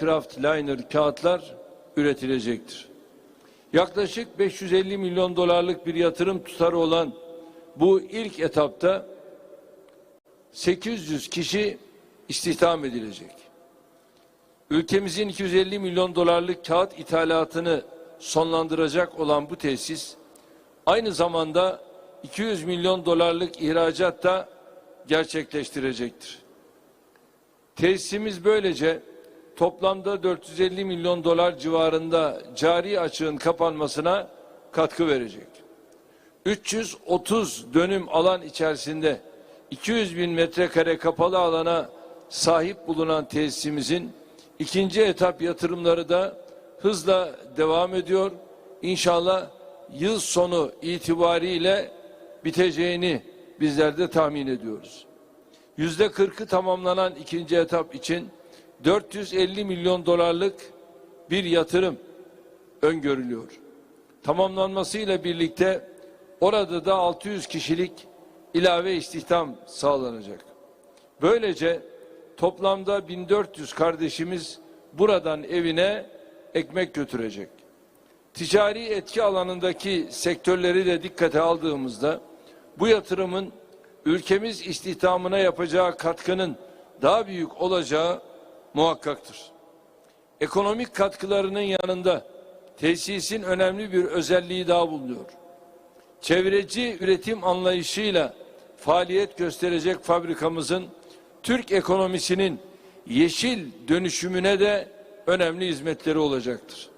kraft liner kağıtlar üretilecektir. Yaklaşık 550 milyon dolarlık bir yatırım tutarı olan bu ilk etapta 800 kişi istihdam edilecek. Ülkemizin 250 milyon dolarlık kağıt ithalatını sonlandıracak olan bu tesis aynı zamanda 200 milyon dolarlık ihracat da gerçekleştirecektir. Tesisimiz böylece toplamda 450 milyon dolar civarında cari açığın kapanmasına katkı verecek. 330 dönüm alan içerisinde 200 bin metrekare kapalı alana sahip bulunan tesisimizin ikinci etap yatırımları da hızla devam ediyor. İnşallah yıl sonu itibariyle biteceğini bizler de tahmin ediyoruz. Yüzde kırkı tamamlanan ikinci etap için 450 milyon dolarlık bir yatırım öngörülüyor. Tamamlanmasıyla birlikte orada da 600 kişilik ilave istihdam sağlanacak. Böylece toplamda 1400 kardeşimiz buradan evine ekmek götürecek. Ticari etki alanındaki sektörleri de dikkate aldığımızda bu yatırımın ülkemiz istihdamına yapacağı katkının daha büyük olacağı muhakkaktır. Ekonomik katkılarının yanında tesisin önemli bir özelliği daha bulunuyor. Çevreci üretim anlayışıyla faaliyet gösterecek fabrikamızın Türk ekonomisinin yeşil dönüşümüne de önemli hizmetleri olacaktır.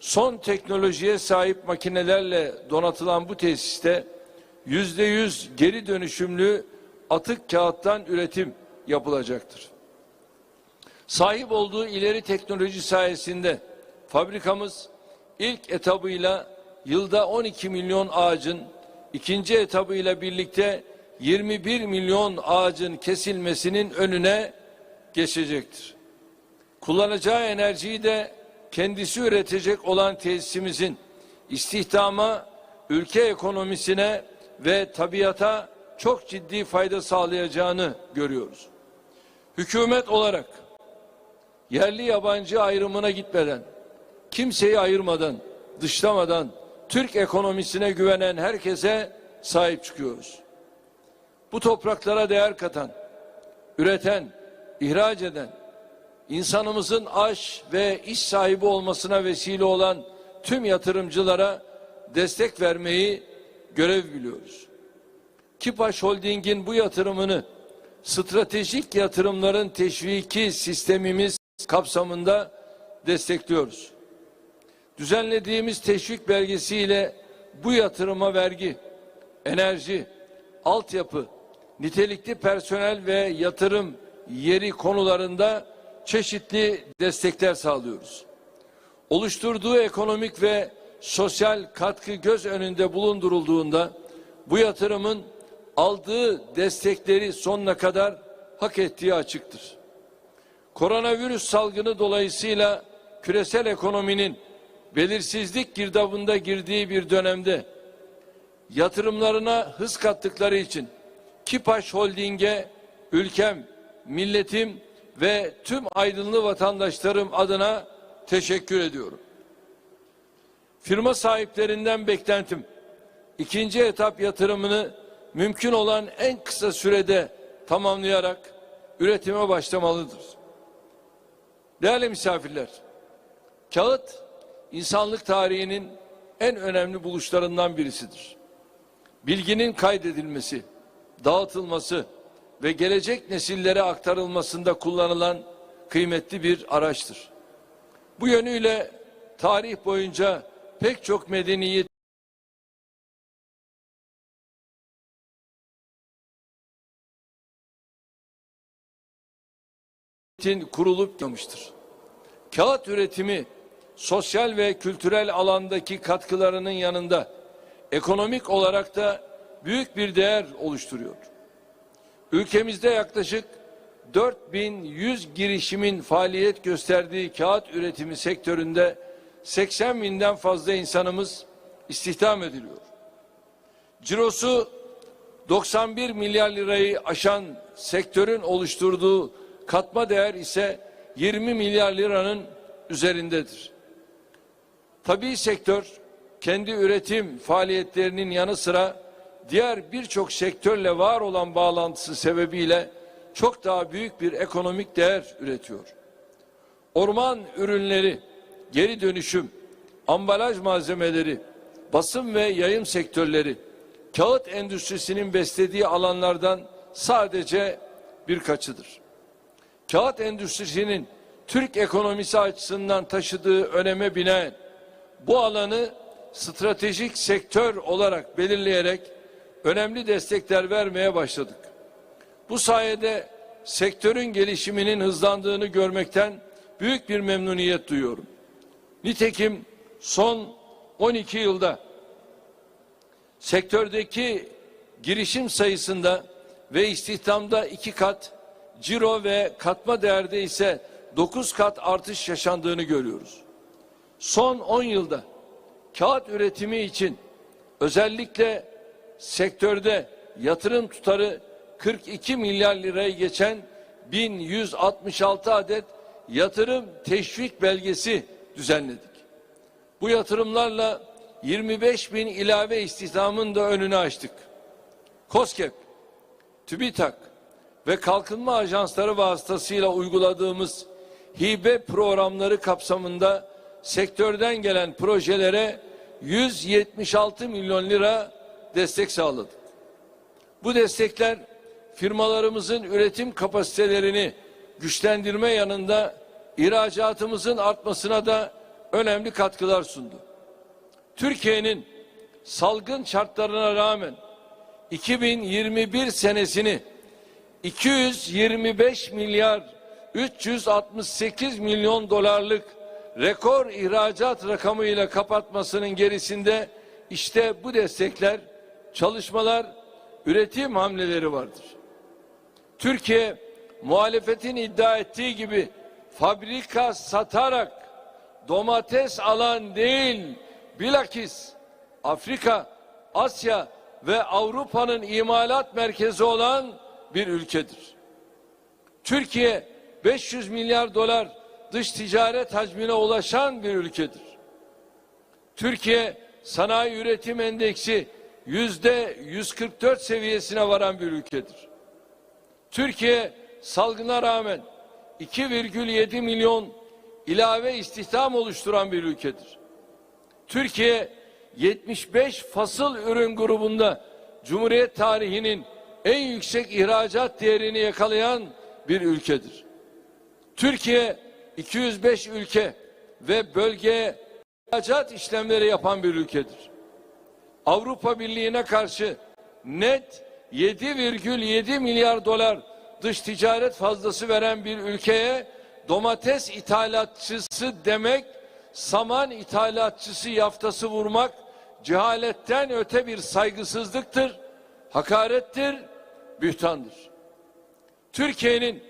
Son teknolojiye sahip makinelerle donatılan bu tesiste yüzde yüz geri dönüşümlü atık kağıttan üretim yapılacaktır. Sahip olduğu ileri teknoloji sayesinde fabrikamız ilk etabıyla yılda 12 milyon ağacın, ikinci etabıyla birlikte 21 milyon ağacın kesilmesinin önüne geçecektir. Kullanacağı enerjiyi de kendisi üretecek olan tesisimizin istihdama, ülke ekonomisine ve tabiata çok ciddi fayda sağlayacağını görüyoruz. Hükümet olarak yerli yabancı ayrımına gitmeden, kimseyi ayırmadan, dışlamadan Türk ekonomisine güvenen herkese sahip çıkıyoruz. Bu topraklara değer katan, üreten, ihraç eden, insanımızın aş ve iş sahibi olmasına vesile olan tüm yatırımcılara destek vermeyi görev biliyoruz. Kipaş Holding'in bu yatırımını stratejik yatırımların teşviki sistemimiz kapsamında destekliyoruz. Düzenlediğimiz teşvik belgesiyle bu yatırıma vergi, enerji, altyapı, nitelikli personel ve yatırım yeri konularında çeşitli destekler sağlıyoruz. Oluşturduğu ekonomik ve sosyal katkı göz önünde bulundurulduğunda bu yatırımın aldığı destekleri sonuna kadar hak ettiği açıktır. Koronavirüs salgını dolayısıyla küresel ekonominin belirsizlik girdabında girdiği bir dönemde yatırımlarına hız kattıkları için Kipaş Holding'e ülkem, milletim ve tüm aydınlı vatandaşlarım adına teşekkür ediyorum. Firma sahiplerinden beklentim ikinci etap yatırımını mümkün olan en kısa sürede tamamlayarak üretime başlamalıdır. Değerli misafirler, kağıt insanlık tarihinin en önemli buluşlarından birisidir. Bilginin kaydedilmesi, dağıtılması ve gelecek nesillere aktarılmasında kullanılan kıymetli bir araçtır. Bu yönüyle tarih boyunca pek çok medeniyet kurulup yapmıştır. Kağıt üretimi sosyal ve kültürel alandaki katkılarının yanında ekonomik olarak da büyük bir değer oluşturuyor. Ülkemizde yaklaşık 4100 girişimin faaliyet gösterdiği kağıt üretimi sektöründe 80 binden fazla insanımız istihdam ediliyor. Cirosu 91 milyar lirayı aşan sektörün oluşturduğu katma değer ise 20 milyar liranın üzerindedir. Tabii sektör kendi üretim faaliyetlerinin yanı sıra diğer birçok sektörle var olan bağlantısı sebebiyle çok daha büyük bir ekonomik değer üretiyor. Orman ürünleri, geri dönüşüm, ambalaj malzemeleri, basın ve yayın sektörleri, kağıt endüstrisinin beslediği alanlardan sadece birkaçıdır. Kağıt endüstrisinin Türk ekonomisi açısından taşıdığı öneme binaen bu alanı stratejik sektör olarak belirleyerek önemli destekler vermeye başladık. Bu sayede sektörün gelişiminin hızlandığını görmekten büyük bir memnuniyet duyuyorum. Nitekim son 12 yılda sektördeki girişim sayısında ve istihdamda iki kat, ciro ve katma değerde ise 9 kat artış yaşandığını görüyoruz. Son 10 yılda kağıt üretimi için özellikle sektörde yatırım tutarı 42 milyar lirayı geçen 1166 adet yatırım teşvik belgesi düzenledik. Bu yatırımlarla 25 bin ilave istihdamın da önünü açtık. KOSGEB, TÜBİTAK ve kalkınma ajansları vasıtasıyla uyguladığımız hibe programları kapsamında sektörden gelen projelere 176 milyon lira destek sağladık. Bu destekler firmalarımızın üretim kapasitelerini güçlendirme yanında ihracatımızın artmasına da önemli katkılar sundu. Türkiye'nin salgın şartlarına rağmen 2021 senesini 225 milyar 368 milyon dolarlık rekor ihracat rakamıyla kapatmasının gerisinde işte bu destekler, çalışmalar, üretim hamleleri vardır. Türkiye muhalefetin iddia ettiği gibi fabrika satarak domates alan değil, bilakis Afrika, Asya ve Avrupa'nın imalat merkezi olan bir ülkedir. Türkiye 500 milyar dolar dış ticaret hacmine ulaşan bir ülkedir. Türkiye sanayi üretim endeksi yüzde 144 seviyesine varan bir ülkedir. Türkiye salgına rağmen 2,7 milyon ilave istihdam oluşturan bir ülkedir. Türkiye 75 fasıl ürün grubunda Cumhuriyet tarihinin en yüksek ihracat değerini yakalayan bir ülkedir. Türkiye 205 ülke ve bölgeye ihracat işlemleri yapan bir ülkedir. Avrupa Birliği'ne karşı net 7,7 milyar dolar dış ticaret fazlası veren bir ülkeye domates ithalatçısı demek, saman ithalatçısı yaftası vurmak cehaletten öte bir saygısızlıktır, hakarettir, bühtandır. Türkiye'nin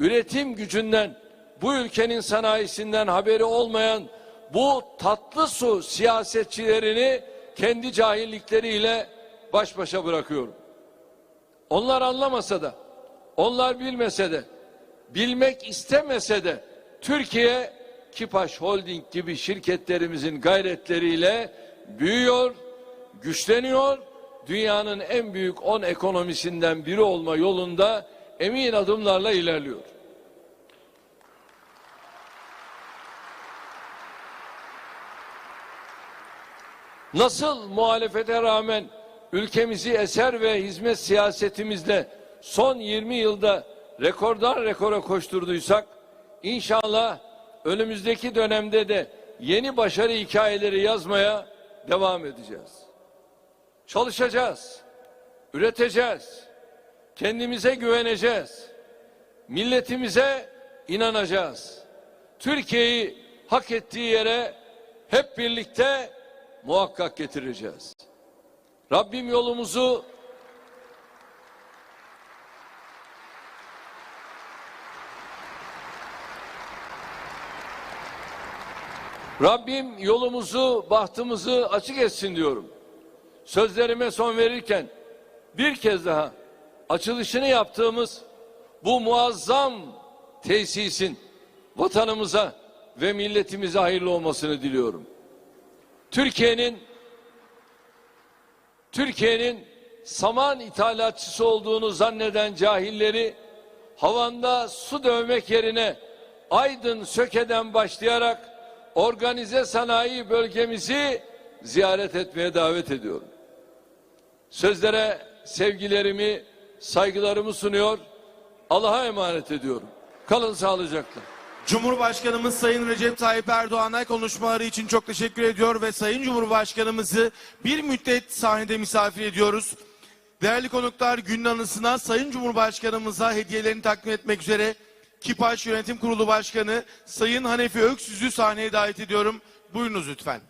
üretim gücünden, bu ülkenin sanayisinden haberi olmayan bu tatlı su siyasetçilerini kendi cahillikleriyle baş başa bırakıyorum. Onlar anlamasa da, onlar bilmese de, bilmek istemese de Türkiye Kipaş Holding gibi şirketlerimizin gayretleriyle büyüyor, güçleniyor, dünyanın en büyük 10 ekonomisinden biri olma yolunda emin adımlarla ilerliyor. Nasıl muhalefete rağmen ülkemizi eser ve hizmet siyasetimizle son 20 yılda rekordan rekora koşturduysak inşallah önümüzdeki dönemde de yeni başarı hikayeleri yazmaya devam edeceğiz. Çalışacağız, üreteceğiz, kendimize güveneceğiz, milletimize inanacağız. Türkiye'yi hak ettiği yere hep birlikte muhakkak getireceğiz. Rabbim yolumuzu Rabbim yolumuzu, bahtımızı açık etsin diyorum. Sözlerime son verirken bir kez daha açılışını yaptığımız bu muazzam tesisin vatanımıza ve milletimize hayırlı olmasını diliyorum. Türkiye'nin Türkiye'nin saman ithalatçısı olduğunu zanneden cahilleri havanda su dövmek yerine Aydın Söke'den başlayarak organize sanayi bölgemizi ziyaret etmeye davet ediyorum. Sözlere sevgilerimi, saygılarımı sunuyor. Allah'a emanet ediyorum. Kalın sağlıcakla. Cumhurbaşkanımız Sayın Recep Tayyip Erdoğan'a konuşmaları için çok teşekkür ediyor ve Sayın Cumhurbaşkanımızı bir müddet sahnede misafir ediyoruz. Değerli konuklar günün anısına Sayın Cumhurbaşkanımıza hediyelerini takdim etmek üzere Kipaş Yönetim Kurulu Başkanı Sayın Hanefi Öksüz'ü sahneye davet ediyorum. Buyurunuz lütfen.